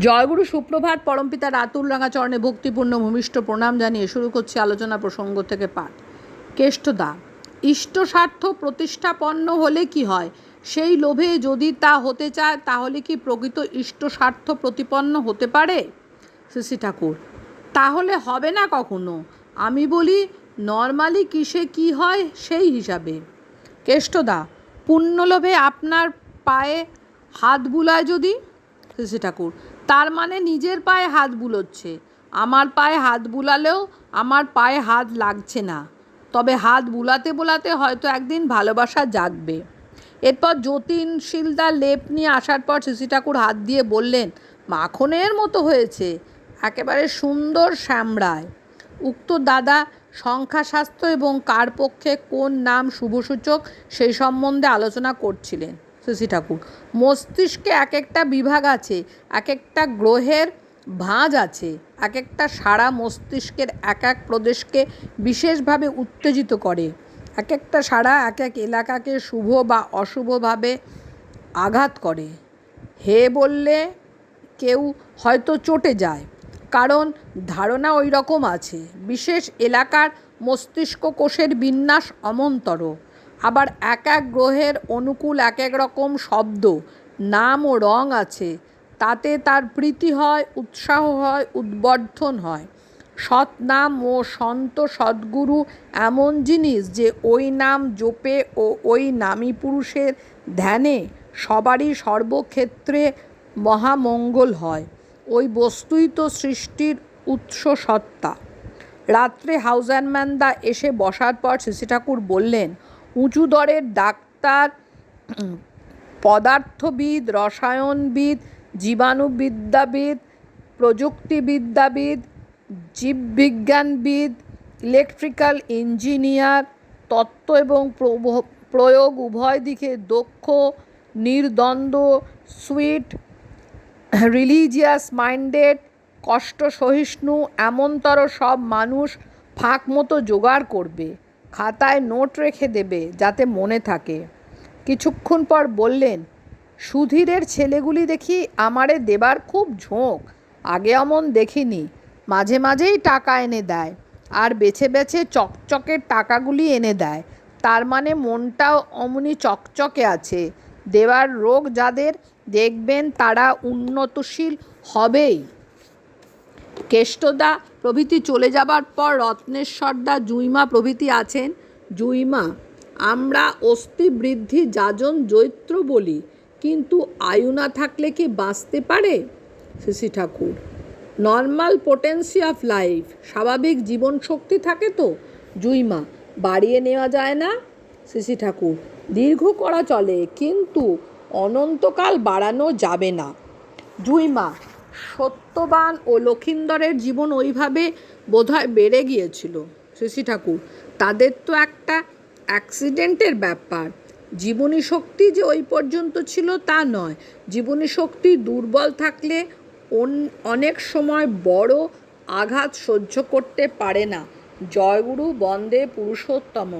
জয়গুরু সুপ্রভাত, পরমপিতা রাতুল রাঙা চরণে ভক্তিপূর্ণ ভূমিষ্ঠ প্রণাম জানিয়ে শুরু করছি আলোচনা প্রসঙ্গ থেকে পাঠ। কেষ্টদা, ইষ্ট স্বার্থ প্রতিষ্ঠাপন্ন হলে কি হয়? সেই লোভে যদি তা হতে চায়, তাহলে কি প্রকৃত ইষ্ট স্বার্থ প্রতিপন্ন হতে পারে? শ্রী ঠাকুর, তাহলে হবে না কখনো? আমি বলি, নর্মালি কিসে কি হয় সেই হিসাবে। কেষ্টদা, পুণ্যলোভে আপনার পায়ে হাত বুলায় যদি? শ্রী ঠাকুর তার মানে নিজের পায়ে হাত বুলোচ্ছে। আমার পায়ে হাত বুলালেও আমার পায়ে হাত লাগছে না। তবে হাত বুলাতে বোলাতে হয়তো একদিন ভালোবাসা জাগবে। এরপর যতীন শিলদার লেপ নিয়ে আসার পর শিশি ঠাকুর হাত দিয়ে বললেন, মাখনের মতো হয়েছে। একেবারে সুন্দর শ্যামড়ায় উক্ত দাদা সংখ্যাশাস্ত্র এবং কার পক্ষে কোন নাম শুভসূচক সেই সম্বন্ধে আলোচনা করছিলেন। শশী ঠাকুর। মস্তিষ্কে এক একটা বিভাগ আছে এক একটা গ্রহের ভাঁজ আছে এক একটা সারা মস্তিষ্কের এক এক প্রদেশকে বিশেষভাবে উত্তেজিত করে। এক একটা সারা এক এক এলাকাকে শুভ বা অশুভভাবে আঘাত করে। হে বললে কেউ হয়তো চটে যায়, কারণ ধারণা ওই রকম আছে, বিশেষ এলাকার মস্তিষ্ক কোষের বিন্যাস অমন্তর। আবার এক এক গ্রহের অনুকূল এক এক রকম শব্দ, নাম ও রং আছে। তাতে তার প্রীতি হয়, উৎসাহ হয়, উদ্বর্ধন হয়। সৎ নাম ও সন্ত সদ্গুরু এমন জিনিস যে ওই নাম জপে ও ওই নামী পুরুষের ধ্যানে সবারই সর্বক্ষেত্রে মহামঙ্গল হয়। ওই বস্তুই তো সৃষ্টির উৎস সত্তা। রাত্রে হাউস অ্যান্ডম্যানদা এসে বসার পর শিশি ঠাকুর বললেন উঁচু দরের ডাক্তার, পদার্থবিদ, রসায়নবিদ, জীবাণুবিদ্যাবিদ, প্রযুক্তিবিদ্যাবিদ, জীববিজ্ঞানবিদ, ইলেকট্রিক্যাল ইঞ্জিনিয়ার, তত্ত্ব এবং প্রয়োগ উভয় দিকে দক্ষ, নির্দ্বন্দ্ব, সুইট, রিলিজিয়াস মাইন্ডেড কষ্ট সহিষ্ণু এমনতর সব মানুষ ফাঁক মতো জোগাড় করবে। খাতায় নোট রেখে দেবে যাতে মনে থাকে। কিছুক্ষণ পর বললেন, সুধীরের ছেলেগুলি দেখি আমারে দেবার খুব ঝোঁক। আগে অমন দেখিনি। মাঝে মাঝেই টাকা এনে দেয় আর বেছে বেছে চকচকের টাকাগুলি এনে দেয়। তার মানে মনটাও অমনি চকচকে আছে। দেওয়ার রোগ যাদের দেখবেন তারা উন্নতশীল হবেই। কেষ্টদা প্রভৃতি চলে যাবার পর রত্নেশ্বরদা জুইমা প্রভৃতি আছেন। জুইমা, আমরা অস্থি বৃদ্ধি যাজন জৈত্র বলি, কিন্তু আয়ু না থাকলে কি বাঁচতে পারে? Shashi Thakur normal potency of life স্বাভাবিক জীবন শক্তি থাকে তো? জুইমা, বাড়িয়ে নেওয়া যায় না? শশী ঠাকুর, দীর্ঘ করা চলে, কিন্তু অনন্তকাল বাড়ানো যাবে না। জুইমা সত্যবান ও লক্ষিন্দরের জীবন ওইভাবে বোধহয় বেড়ে গিয়েছিল। শশী ঠাকুর, তাদের তো একটা অ্যাক্সিডেন্টের ব্যাপার। জীবনী শক্তি যে ওই পর্যন্ত ছিল তা নয়। জীবনী শক্তি দুর্বল থাকলে অনেক সময় বড় আঘাত সহ্য করতে পারে না। জয়গুরু বন্দে পুরুষোত্তম